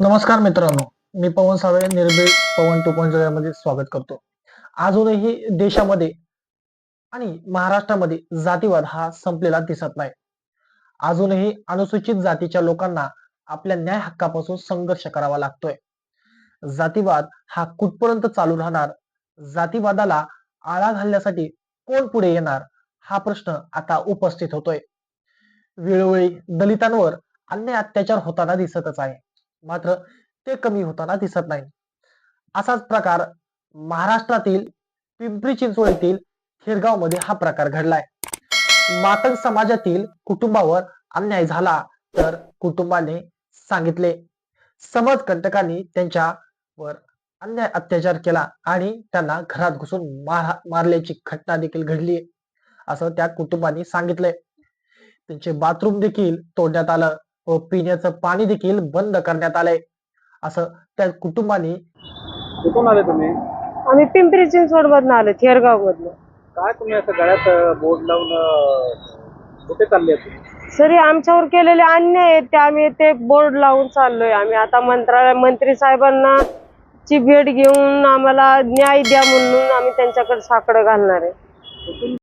नमस्कार मित्रांनो मी पवन सावे निर्भीड पवन टू पॉईंटमध्ये स्वागत करतो. अजूनही देशामध्ये आणि महाराष्ट्रामध्ये जातीवाद हा संपलेला दिसत नाही. अजूनही अनुसूचित जातीच्या लोकांना आपल्या न्याय हक्कापासून संघर्ष करावा लागतोय. जातीवाद हा कुठपर्यंत चालू राहणार? जातीवादाला आळा घालण्यासाठी कोण पुढे येणार? हा प्रश्न आता उपस्थित होतोय. वेळोवेळी दलितांवर अन्याय अत्याचार होताना दिसतच आहे. मात्र ते कमी होताना दिसत नाही. असाच प्रकार महाराष्ट्रातील पिंपरी चिंचवड खेरगावमध्ये हा प्रकार घडलाय. मातंग समाजातील कुटुंबावर अन्याय झाला तर कुटुंबाने सांगितले. समाज कंटकांनी त्यांच्यावर अन्याय अत्याचार केला आणि त्यांना घरात घुसून मार मारल्याची घटना देखील घडली असं त्या कुटुंबाने सांगितलंय. त्यांचे बाथरूम देखील तोडण्यात आलं. पिण्याचं पाणी देखील बंद करण्यात आलंय. असं त्या कुटुंबाने कुठून आले तुम्ही? आम्ही पिंपरी चिंचवड मधनं आलो थेरगाव मधनं काय तुम्ही असं गळ्यात बोर्ड लावून अं, कुठे चालले तुम्ही सरी आमच्यावर केलेले अन्याय आहेत ते. आम्ही ते बोर्ड लावून चाललोय. आम्ही आता मंत्रालय मंत्री साहेबांना ची भेट घेऊन आम्हाला न्याय द्या म्हणून आम्ही त्यांच्याकडे साकडं घालणार आहे.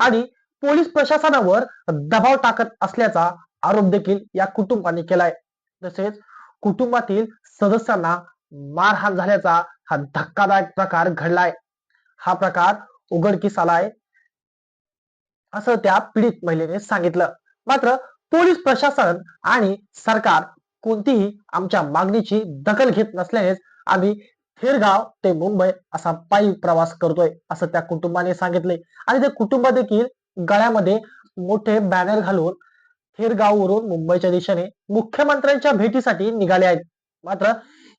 आणि पोलीस प्रशासनावर दबाव टाकत असल्याचा आरोप देखील या कुटुंबाने केलाय. तसेच कुटुंबातील सदस्यांना मारहाण झाल्याचा हा धक्कादायक प्रकार घडलाय. हा प्रकार उघडकीस आलाय असं त्या पीडित महिलेने सांगितलं. मात्र पोलीस प्रशासन आणि सरकार कोणतीही आमच्या मागणीची दखल घेत नसल्यानेच आम्ही थेरगाव ते मुंबई असा पायी प्रवास करतोय असं त्या कुटुंबाने सांगितले. आणि ते कुटुंब देखील गळ्यामध्ये मोठे बॅनर घालून थेरगाववरून मुंबईच्या दिशेने मुख्यमंत्र्यांच्या भेटीसाठी निघाले आहेत. मात्र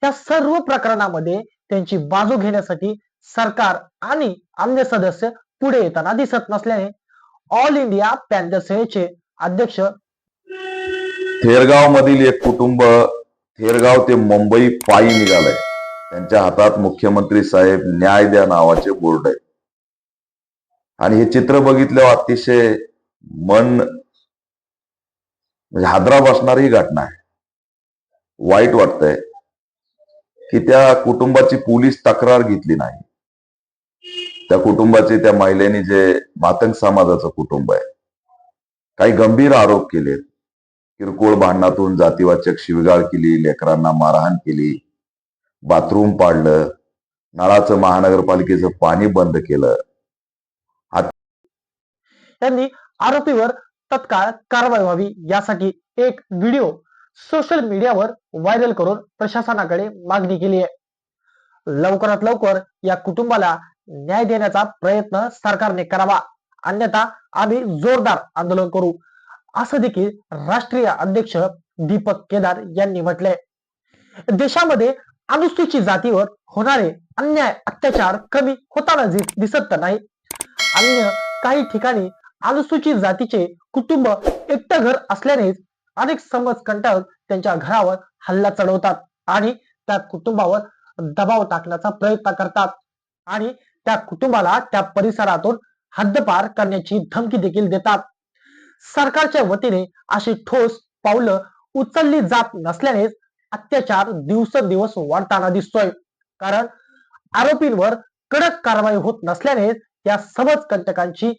या सर्व प्रकरणामध्ये त्यांची बाजू घेण्यासाठी सरकार आणि अन्य सदस्य पुढे येताना दिसत नसल्याने ऑल इंडिया पॅन्थर सेनेचे अध्यक्ष थेरगाव मधील एक कुटुंब थेरगाव ते मुंबई पायी निघालंय. त्यांच्या हातात मुख्यमंत्री साहेब न्याय द्या नावाचे बोर्ड आहे. आणि हे चित्र बघितल्यावर अतिशय मन म्हणजे हादरा बसणारी घटना आहे. वाईट वाटतंय की त्या कुटुंबाची पोलीस तक्रार घेतली नाही. त्या कुटुंबाचे त्या महिलेने जे मातंग समाजाचं कुटुंब आहे काही गंभीर आरोप केलेत. किरकोळ भांडणातून जातीवाचक शिवगाळ केली लेकरांना मारहाण केली बाथरूम पाडलं नळाचं महानगरपालिकेचं पाणी बंद केलं. त्यांनी आरोपीवर तत्काळ कारवाई व्हावी यासाठी एक व्हिडिओ सोशल मीडियावर व्हायरल करून प्रशासनाकडे मागणी केली आहे. लवकरात लवकर या कुटुंबाला न्याय देण्याचा प्रयत्न सरकारने करावा. अन्यथा आम्ही जोरदार आंदोलन करू. असं देखील राष्ट्रीय अध्यक्ष दीपक केदार यांनी म्हटलंय. देशामध्ये अनुसूचित जातीवर होणारे अन्याय अत्याचार कमी होताना दिसत तर नाही. अन्य काही ठिकाणी अनुसूचित जातीचे कुटुंब एकटं घर असल्यानेच अनेक समाज कंटाळून त्यांच्या घरावर हल्ला चढवतात आणि त्या कुटुंबावर दबाव टाकण्याचा प्रयत्न करतात. आणि त्या कुटुंबाला त्या परिसरातून हद्दपार करण्याची धमकी देखील देतात. सरकारच्या वतीने अशी ठोस पावलं उचलली जात नसल्यानेच अत्याचार दिवसेंदिवस वाढताना दिसतोय. कारण आरोपींवर कडक कारवाई होत नसल्याने या समज कंटकांची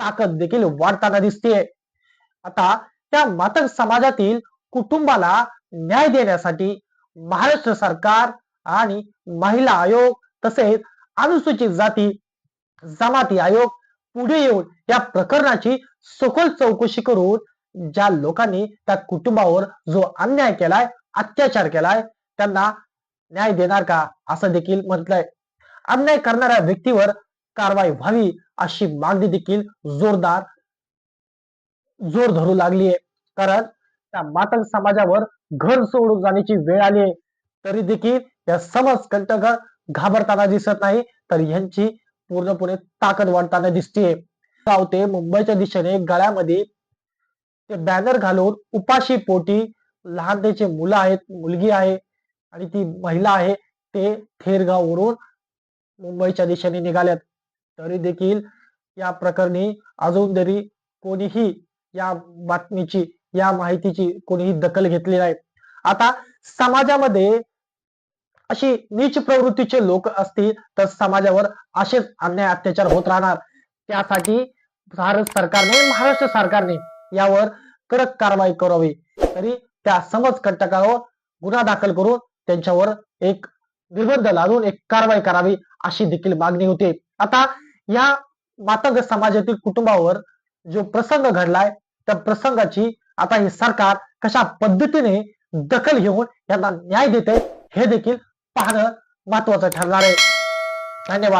ताकद देखील वाढताना दिसते. आता त्या मातक समाजातील कुटुंबाला न्याय देण्यासाठी महाराष्ट्र सरकार आणि महिला आयोग तसेच अनुसूचित जाती जमाती आयोग पुढे येऊन या प्रकरणाची सखोल चौकशी करून ज्या लोकांनी त्या कुटुंबावर जो अन्याय केलाय अत्याचार केलाय त्यांना न्याय देणार का? असं देखील म्हटलंय. अन्याय करणाऱ्या व्यक्तीवर कारवाई व्हावी अशी मागणी देखील जोरदार जोर धरू लागली आहे. कारण त्या मातंग समाजावर घर सोडून जाण्याची वेळ आली आहे. तरी देखील या समज कंटक घाबरताना दिसत नाही तर यांची पूर्णपणे ताकद वाढताना दिसते गावते मुंबईच्या दिशेने गळ्यामध्ये ते बॅनर घालून उपाशी पोटी लहान त्याचे मुलं आहेत मुलगी आहे आणि ती महिला आहे ते थेरगाववरून मुंबईच्या दिशेने निघाल्यात. तरी देखील या प्रकरणी अजून तरी कोणीही या बातमीची या माहितीची कोणीही दखल घेतली नाही. आता समाजामध्ये अशी नीच प्रवृत्तीचे लोक असतील तर समाजावर असेच अन्याय अत्याचार होत राहणार. त्यासाठी भारत सरकारने महाराष्ट्र सरकारने यावर कडक कारवाई करावी. तरी त्या समज कंटकावर गुन्हा दाखल करून त्यांच्यावर एक निर्बंध लादून एक कारवाई करावी अशी देखील मागणी होते. आता या मातंग समाजातील कुटुंबावर जो प्रसंग घडलाय त्या प्रसंगाची आता हे सरकार कशा पद्धतीने दखल घेऊन यांना न्याय देते हे देखील पाहणं महत्वाचं ठरणार आहे. धन्यवाद.